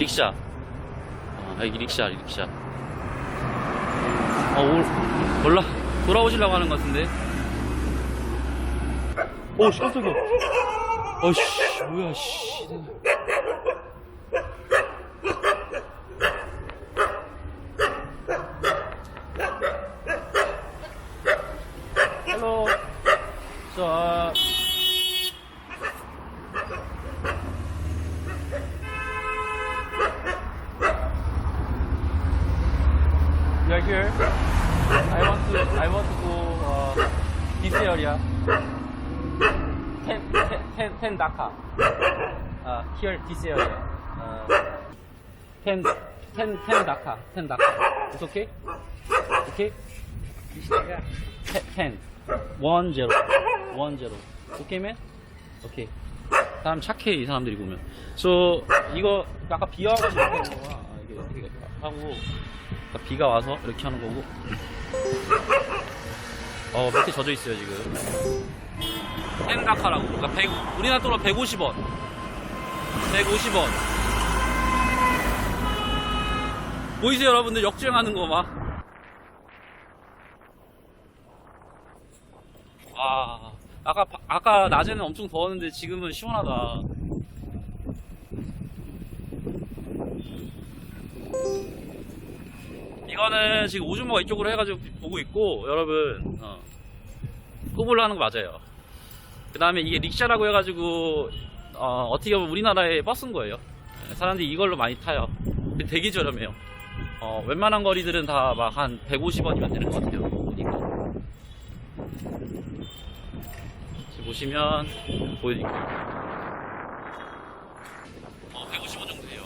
릭샤. 어, 여기 릭샤, 릭샤. 어, 올, 몰라. 돌아오시려고 하는 것 같은데. 오, 씨, 깜짝이야. 어이씨, 뭐야, 씨. Hello. So, uh, you are here. I want to, I want to go uh, this area. Ten, ten, ten, ten Dhaka. Uh, here, this area. Uh, ten, ten, ten Dhaka, ten Dhaka. It's okay? Okay? Ten, ten. One zero. One zero. 오케이, 맨? 오케이. 사람 착해, 이 사람들이 보면. So, 이거, 아까 비 와가지고 이렇게 하는 거야. 아, 이게 이렇게 하고, 그러니까 비가 와서 이렇게 하는 거고. 어, 밑에 젖어 있어요, 지금. 펜다카라고. 그러니까 100, 우리나라 돈으로 150원. 150원. 보이세요, 여러분들? 역주행하는 거 막. 아, 아까, 바- 아까 낮에는 엄청 더웠는데 지금은 시원하다. 이거는 지금 오줌모가 이쪽으로 해가지고 보고 있고, 여러분, 어, 후불로 하는 거 맞아요. 그 다음에 이게 릭샤라고 해가지고, 어, 떻게 보면 우리나라의 버스인 거예요. 네, 사람들이 이걸로 많이 타요. 되게 저렴해요. 어, 웬만한 거리들은 다 막 한 150원이면 되는 것 같아요. 보니까. 지금 보시면 보여드릴게요. 어, 150원 정도 돼요.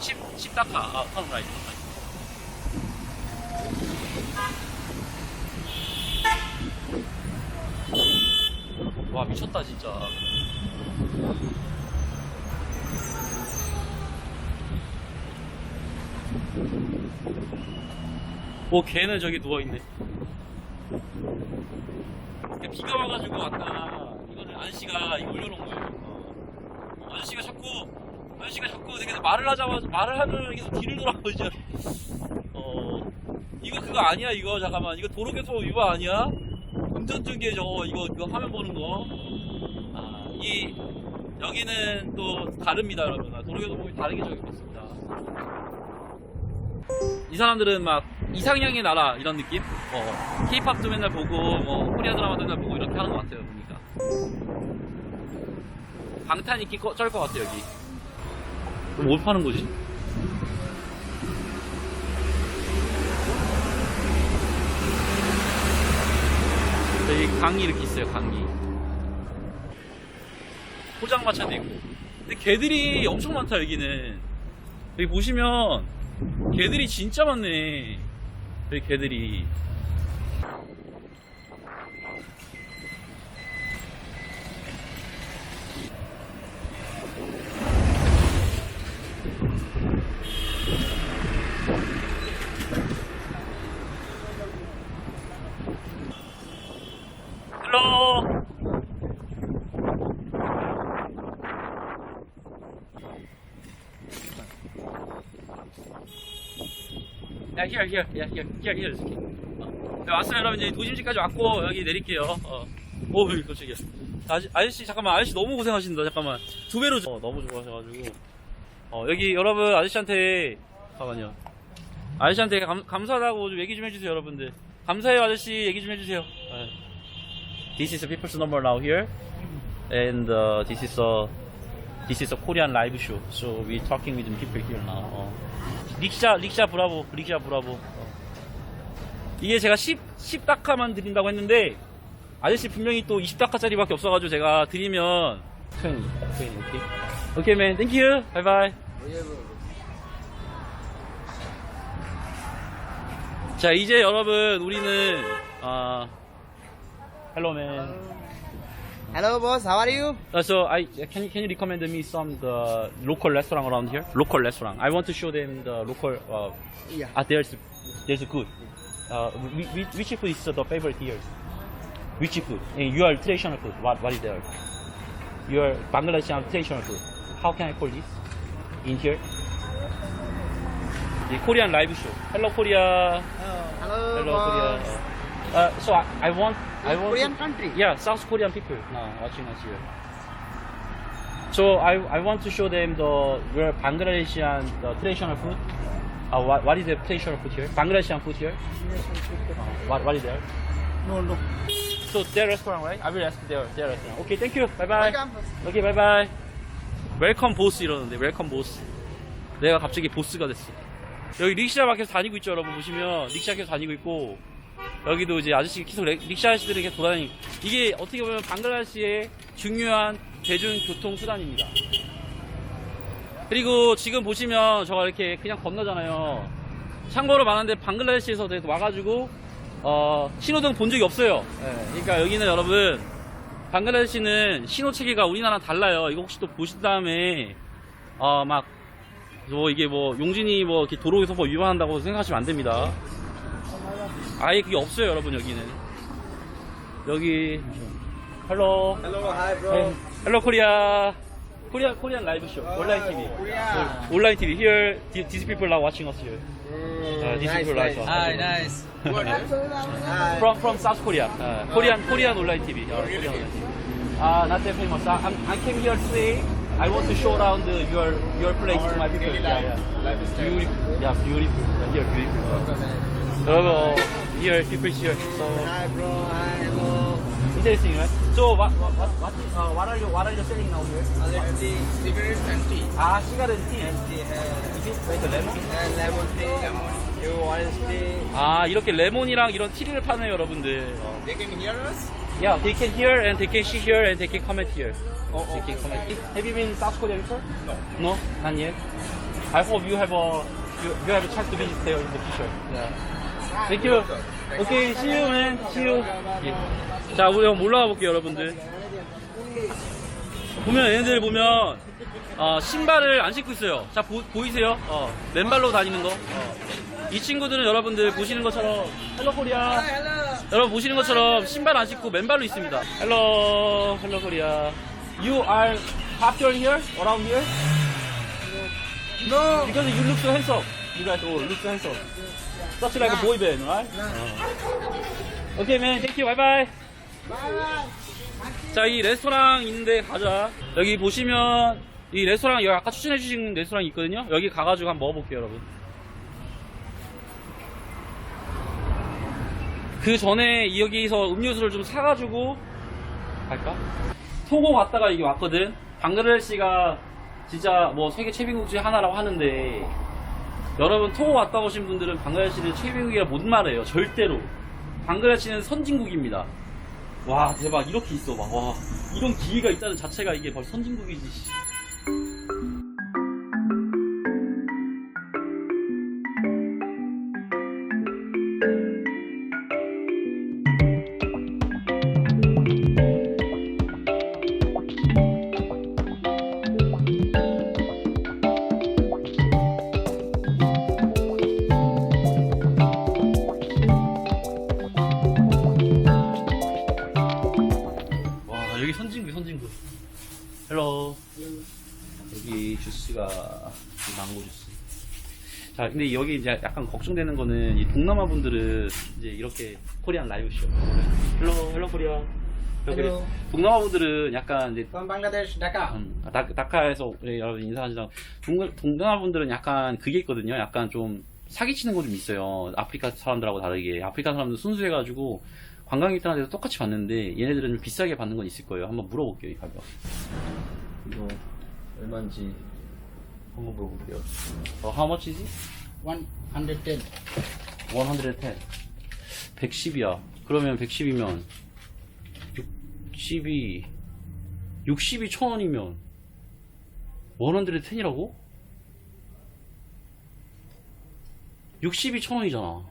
10, 10 다카, 아, 턴 라이트. 와, 미쳤다, 진짜. 오, 걔는 저기 누워있네. 비가 와가지고 아까 이거를 아저씨가 이거 올려놓은 거예요. 어, 아저씨가 자꾸 아저씨가 자꾸 되게 말을 하자마자 말을 하면 계속 뒤를 돌아보고 이제 어 이거 그거 아니야 이거 잠깐만 이거 도로교통 위반 아니야? 운전중계 저거 이거 이거 화면 보는 거. 아 이 여기는 또 다릅니다 여러분. 아, 도로교통법이 다르게 적용됐습니다 이 사람들은 막 이상향의 나라 이런 느낌? 어, 케이팝도 맨날 보고 뭐 코리아 드라마도 맨날 보고 이렇게 하는 것 같아요 보니까 방탄 인기 쩔것 같아 여기 뭘 파는 거지? 여기 강이 이렇게 있어요 강이 포장마차도 있고 근데 개들이 엄청 많다 여기는 여기 보시면 개들이 진짜 많네. 여기 개들이. 헬로. 야, here, here, yeah, here, here, here. 어. 네, 왔어요, 여러분. 이제 도심지까지 왔고, 여기 내릴게요. 어. 오, 깜짝이야. 아저씨, 아저씨, 잠깐만. 아저씨 너무 고생하신다. 잠깐만. 두 배로, 줘. 어, 너무 좋아하셔가지고. 어, 여기 여러분, 아저씨한테, 잠깐만요. 아저씨한테 감, 감사하다고 좀 얘기 좀 해주세요, 여러분들. 감사해요, 아저씨. 얘기 좀 해주세요. 네. This is people's number now here. And, uh, this is a, this is a Korean live show. So, we talking with people here now. 어. 릭샤, 릭샤 브라보, 릭샤 브라보. 어. 이게 제가 10, 10다카만 드린다고 했는데, 아저씨 분명히 또 20다카짜리밖에 없어가지고 제가 드리면, 20, 20, 오케이. 오케이, 맨. 땡큐. 바이바이. 자, 이제 여러분, 우리는, 아, 헬 Hello, man. Hello, boss. How are you? Uh, so, I can you can you recommend me some the local restaurant around here? Local restaurant. I want to show them the local. Uh, Yeah. Ah, there's there's good. Uh, which food is the favorite here? Which food? And your traditional food? What what is there? Your Bangladeshi traditional food. How can I call this? In here. The Korean live show. Hello, Korea. Oh, hello, Hello, boss. Korea. Uh, so I, I want I want Korean to- country. Yeah, South Korean people now watching us here. So I I want to show them the your Bangladeshian the traditional food. Uh, what what is the traditional food here? Bangladeshian food here. Uh, what what is there? No, no. So their restaurant, right? I will ask their their restaurant. Okay, thank you. Bye bye. Welcome. 오케이 바이바이 웰컴 보스 이러는데 웰컴 보스 내가 갑자기 보스가 됐어 여기 릭샤 밖에서 다니고 있죠 여러분 보시면 릭샤 계속 다니고 있고 여기도 이제 아저씨 계속 렉- 릭샤 아저씨들이 계속 돌아다니. 이게 어떻게 보면 방글라데시의 중요한 대중교통 수단입니다. 그리고 지금 보시면 저가 이렇게 그냥 건너잖아요. 참고로 많은데 방글라데시에서 와가지고 어, 신호등 본 적이 없어요. 예, 그러니까 여기는 여러분 방글라데시는 신호 체계가 우리나라랑 달라요. 이거 혹시 또 보신 다음에 어 막 뭐 이게 뭐 용진이 뭐 이렇게 도로에서 뭐 위반한다고 생각하시면 안 됩니다. 아예 그게 없어요, 여러분 여기는. 여기 헬로 Hello, hi, bro. 헬로 코리아 코리아 코리안 라이브 쇼 온라인 TV Korea. 온라인 TV here these people are watching us here Mm, Uh, these nice, people are nice. also- Hi, nice. Hi. from from South Korea uh, Korean Korean online TV uh, Korean online TV uh, not that famous uh, I'm, I came here today I want to show around uh, your your place to my people yeah, yeah. Beautiful yeah beautiful yeah, here beautiful 여러분 어, here people here so Hi, bro. Hi, hello. interesting right so what what what what, uh, what are you what are you selling now here Let's see. Cigarette and tea. 아 시가렌 티 Tea, uh, is it like lemon and lemon tea. You orange tea. 아 이렇게 레몬이랑 이런 티를 파네요 여러분들 어. They can hear us? Yeah, they can hear and they can see here and they can comment here. Oh, they can comment. Have you been South Korea before? No. No, not yet. I hope you have a you, you have a chance to visit there in the future. Yeah. Thank you. Okay, see you man. See you. 예. 자, 우리 한번 올라가 볼게요, 여러분들. 보면 얘네들 보면 어, 신발을 안 신고 있어요. 자, 보, 보이세요? 어, 맨발로 다니는 거. 어. 이 친구들은 여러분들 보시는 것처럼 헬로 코리아. 여러분 보시는 것처럼 신발 안 신고 맨발로 있습니다. 헬로 헬로 코리아. You are popular here? Around here? No. Because you look so handsome. You guys all look so handsome. Such like a boy band, right? 어. Okay man, thank you. Bye bye. 자, 이 레스토랑 있는데 가자. 여기 보시면 이 레스토랑 여기 아까 추천해 주신 레스토랑이 있거든요. 여기 가가지고 한번 먹어볼게요, 여러분. 그 전에 여기서 음료수를 좀 사가지고 갈까? 토고 갔다가 이게 왔거든. 방글라데시가 진짜 뭐 세계 최빈국 중에 하나라고 하는데 여러분 토고 갔다 오신 분들은 방글라데시를 최빈국이라 못 말해요. 절대로. 방글라데시는 선진국입니다. 와 대박 이렇게 있어 봐. 와 이런 기회가 있다는 자체가 이게 벌써 선진국이지. 자 근데 여기 이제 약간 걱정되는 거는 이 동남아 분들은 이제 이렇게 코리안 라이브 쇼 헬로 헬로 코리아 헬로. 동남아 분들은 약간 이제 From Bangladesh, Dhaka. 음, 다, 다카에서 우리 여러분 인사하시다 동, 동남아 분들은 약간 그게 있거든요. 약간 좀 사기치는 거 좀 있어요. 아프리카 사람들하고 다르게 아프리카 사람들 순수해가지고 관광객들한테 도 똑같이 받는데 얘네들은 좀 비싸게 받는 건 있을 거예요. 한번 물어볼게요. 이 가격. 이거 얼마인지 한번 물어볼게요. 어, how much is it? 110. 110. 110이야. 그러면 110이면 60이 60이 1000원이면 110이라고? 60이 1000원이잖아.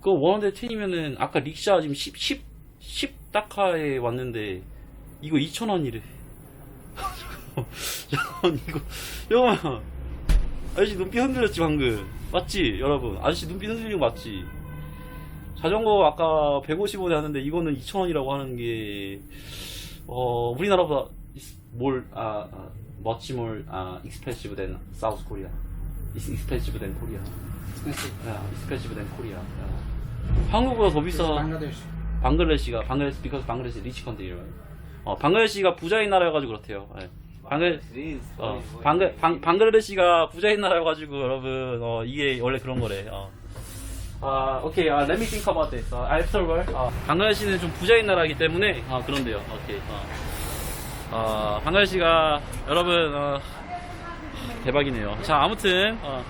그 110이면은 아까 릭샤 지금 10 10 10 다카에 왔는데 이거 2000원이래. 잠깐 이거 잠깐만. 아저씨 눈빛 흔들렸지 방금 맞지 여러분 아저씨 눈빛 흔들린 거 맞지 자전거 아까 150원에 하는데 이거는 2,000원이라고 하는 게 어, 우리나라보다 뭘, 아, 아, much more, 아, South Korea. It's expensive than Korea. Expensive. Yeah, expensive than Korea. Yeah. 한국보다 더 비싸. Bangladesh. 방글라데시가 방글라데시 because 방글라데시 리치 컨트리. 어, 방글라데시가 부자인 나라여가지고 그렇대요. 예. 방글 어, 방글 방 방글라데시가 부자인 나라여가지고 여러분 어 이게 원래 그런 거래. 어. 아, 오케이. 아, let me think about this. 아, afterward. 아, 방글라데시는 좀 부자인 나라이기 때문에 아, 그런데요. 오케이. 어. 아, 방글라데시가 여러분 어, 대박이네요. 자, 아무튼 어,